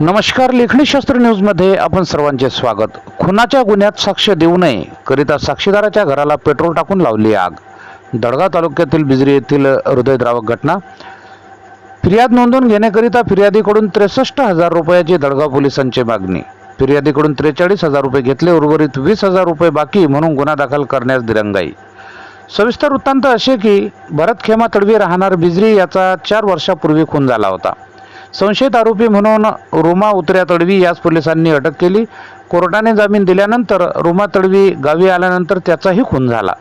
नमस्कार लेखणी न्यूजमध्ये आपण सर्वांचे स्वागत. खुनाच्या गुन्ह्यात साक्ष देऊ नये करिता साक्षीदाराच्या घराला पेट्रोल टाकून लावली आग. दडगाव तालुक्यातील बिजरी येथील हृदयद्रावक घटना. फिर्याद नोंदवून घेण्याकरिता फिर्यादीकडून त्रेसष्ट हजार रुपयाची दडगाव पोलिसांची मागणी. फिर्यादीकडून त्रेचाळीस हजार रुपये घेतले उर्वरित वीस हजार रुपये बाकी म्हणून गुन्हा दाखल करण्यास दिरंगाई. सविस्तर वृत्तांत असे की भरत खेमा तडवी राहणार बिजरी याचा चार वर्षापूर्वी खून झाला होता. संशयित आरोपी म्हणून रुमा उतऱ्या तडवी याच पोलिसांनी अटक केली. कोर्टाने जामीन दिल्यानंतर रुमा तडवी गावी आल्यानंतर त्याचाही खून झाला.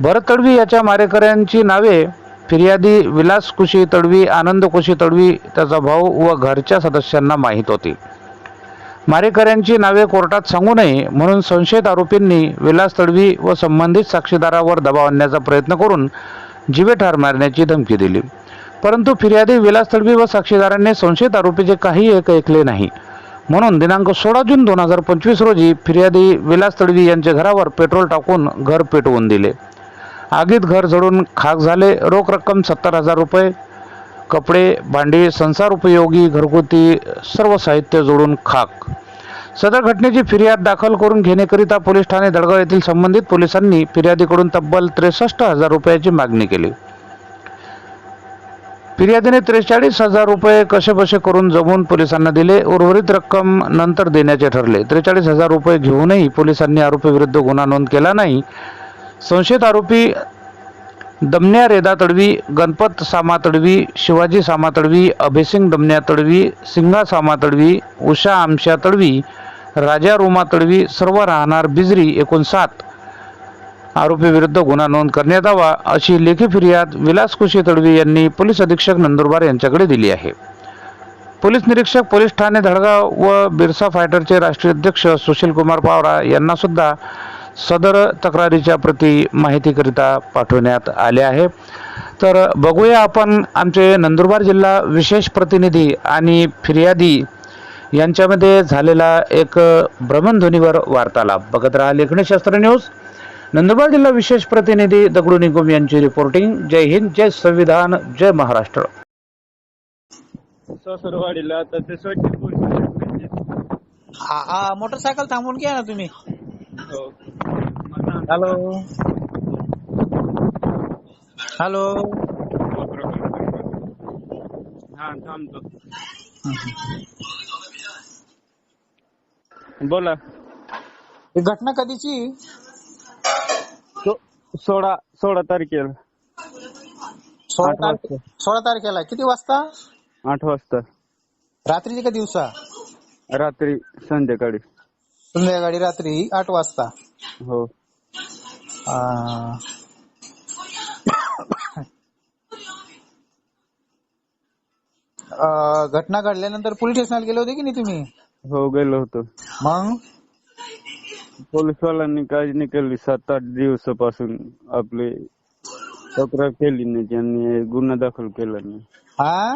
भरत तडवी याच्या मारेकऱ्यांची नावे फिर्यादी विलास कुशी तडवी आनंद कुशी तडवी त्याचा भाऊ व घरच्या सदस्यांना माहीत होती. मारेकऱ्यांची नावे कोर्टात सांगू नये म्हणून संशयित आरोपींनी विलास तडवी व संबंधित साक्षीदारावर दबाव आणण्याचा प्रयत्न करून जीवे ठार मारण्याची धमकी दिली. परंतु फिर्यादी विलास तडवी व साक्षीदारांनी संशयित आरोपीचे काही एक ऐकले नाही. म्हणून दिनांक सोळा जून दोन हजार पंचवीस रोजी फिर्यादी विलास तडवी यांच्या घरावर पेट्रोल टाकून घर पेटवून दिले. आगीत घर जळून खाक झाले. रोख रक्कम सत्तर हजार रुपये कपडे भांडी संसार उपयोगी घरगुती सर्व साहित्य जोडून खाक. सदर घटनेची फिर्याद दाखल करून घेण्याकरिता पोलीस ठाणे दडगाव येथील संबंधित पोलिसांनी फिर्यादीकडून तब्बल त्रेसष्ट हजार रुपयाची मागणी केली. फिर्यादीने त्रेचाळीस हजार रुपये कसेबसे करून जमवून पोलिसांना दिले. उर्वरित रक्कम नंतर देण्याचे ठरले. त्रेचाळीस हजार रुपये घेऊनही पोलिसांनी आरोपीविरुद्ध गुन्हा नोंद केला नाही. संशयित आरोपी दमन्या रेदा तडवी गणपत सामा तडवी शिवाजी सामा तडवी अभयसिंग दमन्या तडवी सिंगा सामा तडवी उषा आमशा तडवी राजा रोमा तडवी सर्व राहणार बिजरी एकूण सात आरोपीविरुद्ध गुन्हा नोंद करण्यात यावा अशी लेखी फिर्याद विलास कुशी तडवी यांनी पोलीस अधीक्षक नंदुरबार यांच्याकडे दिली आहे. पोलीस निरीक्षक पोलीस ठाणे धडगाव व बिरसा फायटरचे राष्ट्रीय अध्यक्ष सुशील कुमार पावरा यांना सुद्धा सदर तक्रारीच्या प्रती माहितीकरिता पाठवण्यात आले आहे. तर बघूया आपण आमचे नंदुरबार जिल्हा विशेष प्रतिनिधी आणि फिर्यादी यांच्यामध्ये झालेला एक भ्रमणध्वनीवर वार्तालाप. बघत राहा लेखनशास्त्र न्यूज. नंदुरबार जिल्हा विशेष प्रतिनिधी दगडू निगम यांची रिपोर्टिंग जय हिंद जय संविधान जय महाराष्ट्र. मोटरसायकल थांबवून घ्या ना तुम्ही. हो. हॅलो. हॅलो. हा थांबतो. बोला. ही घटना कधीची? सो- सोळा सोळा तारखेला. सोळा आठ तारखे सोळा तारखेला. किती वाजता? आठ वाजता. रात्रीची का दिवसा? रात्री संध्याकाळी. संध्याकाळी रात्री आठ वाजता. हो. आ, अ, घटना घडल्यानंतर पोलीस स्टेशनला गेले होते की नाही तुम्ही? हो गेलो होतो. मग? पोलीसवाल्यांनी काळजी नाही केली. सात आठ दिवसापासून आपली तक्रार केली नाही. त्यांनी गुन्हा दाखल केला नाही. हा?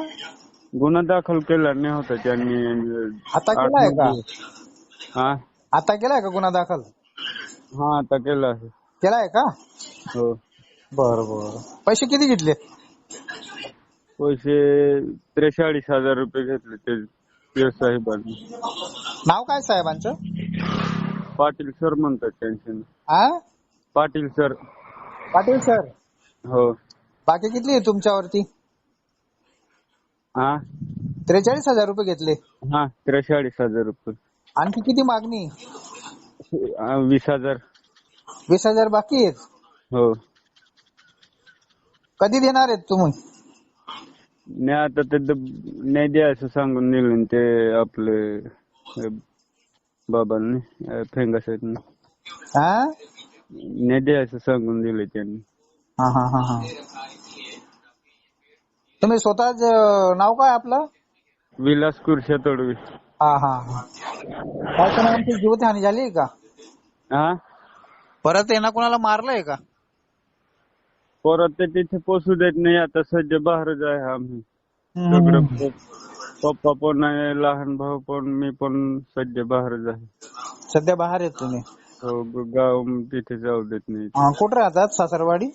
गुन्हा दाखल केला नाही होता त्यांनी आता केलाय का. हा? आता केलाय का गुन्हा दाखल? हा आता केला आहे. केलाय का? हो. बर बर. पैसे किती घेतले? पैसे त्रेचाळीस हजार रुपये घेतले ते ते साहेबांनी. नाव काय साहेबांचं? पाटील सर म्हणतात त्यांचे. पाटील सर. पाटील सर? हो. बाकी किती आहे तुमच्यावरती? हा त्रेचाळीस हजार रुपये घेतले. हा त्रेचाळीस हजार रुपये. आणखी किती मागणी? वीस हजार. वीस हजार बाकी आहेत? हो. कधी देणार आहेत तुम्ही? नाही आता ते द- नाही द्यायचं सांगून दिलं ते आपले अ, बाबांनी अ, फेंगा साहेबनी हा? नाही द्यायचं सांगून दिले त्यांनी. हा हा हा हा. तुम्ही स्वतःच नाव काय आपलं? विलास कुर्शा तडवी. हा हा हा. काय कोणा आमची जीवितहानी झाली आहे का? हा परत यांना कोणाला मारलंय का? परत ते तिथे पोचू देत नाही आता सध्या बाहेरच आहे आम्ही. हम्म. सगळं प- पप्पा पण आहे लहान भाऊ पण मी पण सध्या बाहेरच आहे. सध्या बाहेर आहेत तुम्ही? हो ग- गाव तिथे जाऊ देत नाही. हा, कुठं राहतात सासरवाडी?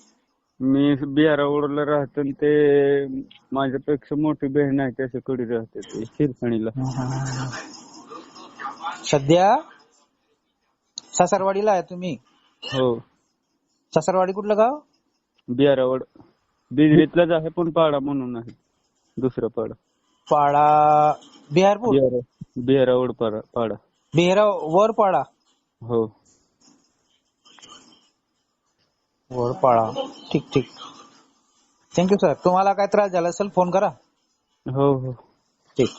मी बिहारावडला राहतो आणि ते माझ्यापेक्षा मोठी बहीण आहे त्याच्या कडे राहते ते शिरसाणीला सध्या सासरवाडीला आहे तुम्ही? हो. सासरवाडी कुठलं गाव? बिहारावड. बिजरीतलाच आहे पण पाडा म्हणून आहे दुसरा पाडा. पाडा बिहारपूर? बिहार बिहारावड पाडा पाडा. बिहारा वर पाडा? हो. वर पाडा. ठीक ठीक. थँक्यू सर तुम्हाला काय त्रास झाला असेल फोन करा. हो हो. ठीक.